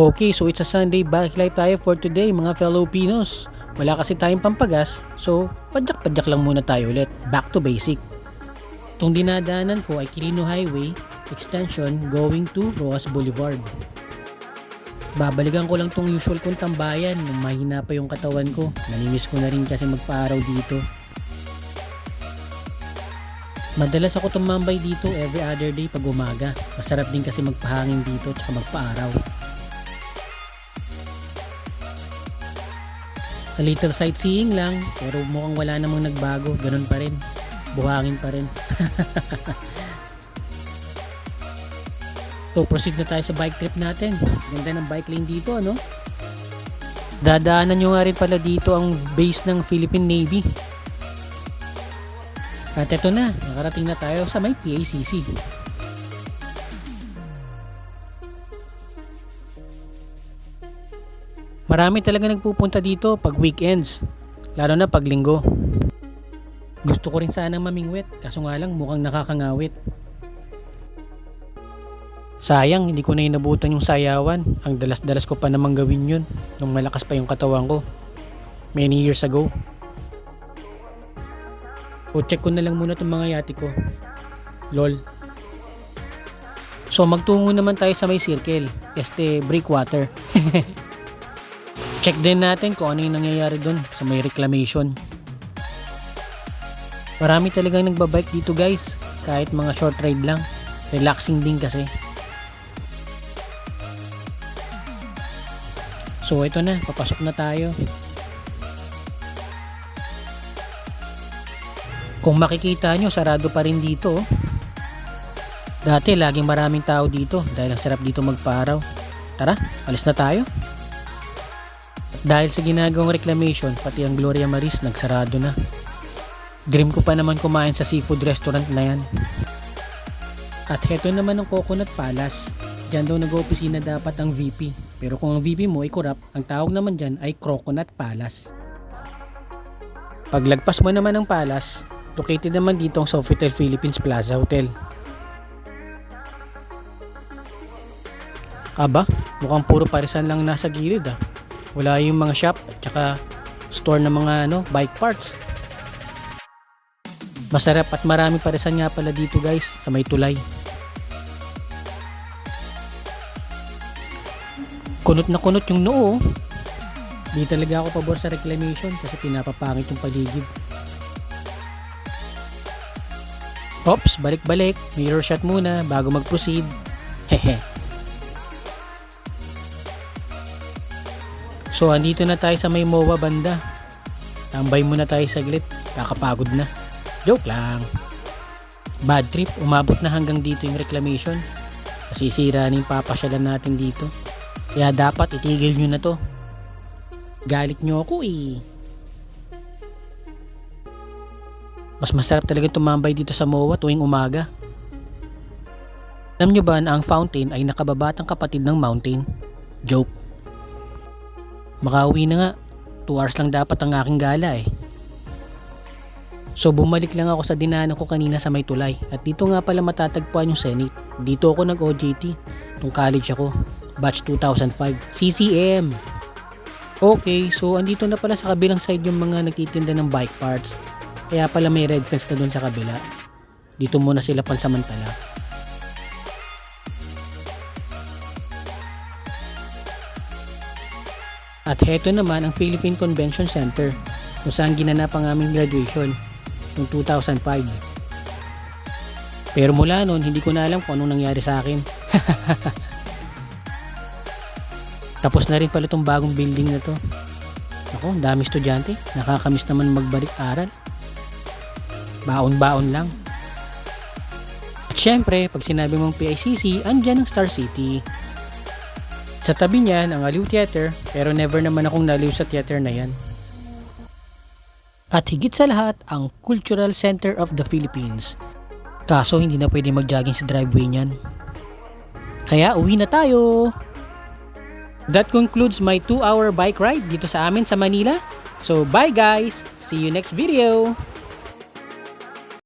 Okay, so it's a Sunday bike life tayo for today mga fellow Pinos. Wala kasi tayong pampagas, so padyak-padyak lang muna tayo ulit. Back to basic. Itong dinadaanan ko ay Quirino Highway extension going to Roas Boulevard. Babalikan ko lang tong usual kong tambayan nung mahina pa yung katawan ko. Nanimiss ko na rin kasi magpa-araw dito. Madalas ako tumambay dito every other day pag umaga. Masarap din kasi magpahangin dito at magpa-araw. A little sightseeing lang, pero mukhang wala namang nagbago. Ganun pa rin. Buhangin pa rin. so, proceed na tayo sa bike trip natin. Ganda ng bike lane dito, ano? Dadaanan nyo nga rin pala dito ang base ng Philippine Navy. At eto na, nakarating na tayo sa may PACC. Marami talaga nagpupunta dito pag weekends, lalo na pag linggo. Gusto ko rin sana mamingwit, kaso nga lang mukhang nakakangawit. Sayang, hindi ko na inabutan yung sayawan. Ang dalas-dalas ko pa namang gawin yun nung malakas pa yung katawan ko. Many years ago. O check ko na lang muna itong mga yati ko. Lol. So magtungo naman tayo sa may circle. Este, breakwater. check din natin kung ano yung nangyayari doon sa may reclamation. Marami talagang nagbabike dito guys. Kahit mga short ride lang. Relaxing din kasi. So ito na, papasok na tayo. Kung makikita nyo, sarado pa rin dito. oh. Dati, laging maraming tao dito dahil ang sarap dito magparaw. Tara, alis na tayo. Dahil sa ginagawang reclamation, pati ang Gloria Maris nagsarado na. Dream ko pa naman kumain sa seafood restaurant na yan. At heto naman ang Coconut Palace. Diyan daw nag-opisina dapat ang VP. Pero kung ang VP mo ay corrupt, ang tawag naman dyan ay Coconut Palace. Paglagpas mo naman ng palace, located naman dito ang Sofitel Philippines Plaza Hotel. Aba, mukhang puro parisan lang nasa gilid ah. Wala yung mga shop, tsaka store ng mga ano, bike parts. Masarap at marami parisan nga pala dito guys sa may tulay. Kunot na kunot yung noo. Di talaga ako pabor sa reclamation kasi pinapapangit yung paligid. Ops, balik-balik. Mirror shot muna bago mag-proceed. Hehe. So, andito na tayo sa may MOA banda. Tambay muna tayo saglit. Kakapagod na. Joke lang. Bad trip, umabot na hanggang dito yung reclamation. Masisira na yung papasyalan natin dito. Kaya dapat itigil nyo na to. Galit nyo ako eh. Mas masarap talaga tumambay dito sa MOA tuwing umaga. Alam nyo ba na ang fountain ay nakababatang kapatid ng mountain? Joke. Makauwi na nga. 2 hours lang dapat ang aking gala eh. So bumalik lang ako sa dinaanan ko kanina sa may tulay at dito nga pala matatagpuan yung Senate. Dito ako nag-OJT nung college ako. Batch 2005. CCM! Okay, so andito na pala sa kabilang side yung mga nagtitinda ng bike parts. Kaya pala may red fence na doon sa kabila. Dito muna sila pansamantala. At heto naman ang Philippine Convention Center kung saan ginanap ang aming graduation noong 2005. Pero mula noon, hindi ko na alam kung anong nangyari sa akin. Tapos na rin pala itong bagong building na to. Ako, dami estudyante. Nakakamiss naman magbalik aral. Baon-baon lang. At syempre, pag sinabi mong PICC, andyan ang Star City. Sa tabi niyan, ang Aliw Theater, pero never naman akong naliw sa theater na yan. At higit sa lahat, ang Cultural Center of the Philippines. Kaso hindi na pwede mag-jogging sa driveway niyan. Kaya uwi na tayo! That concludes my 2 hour bike ride dito sa amin sa Manila. So bye guys! See you next video!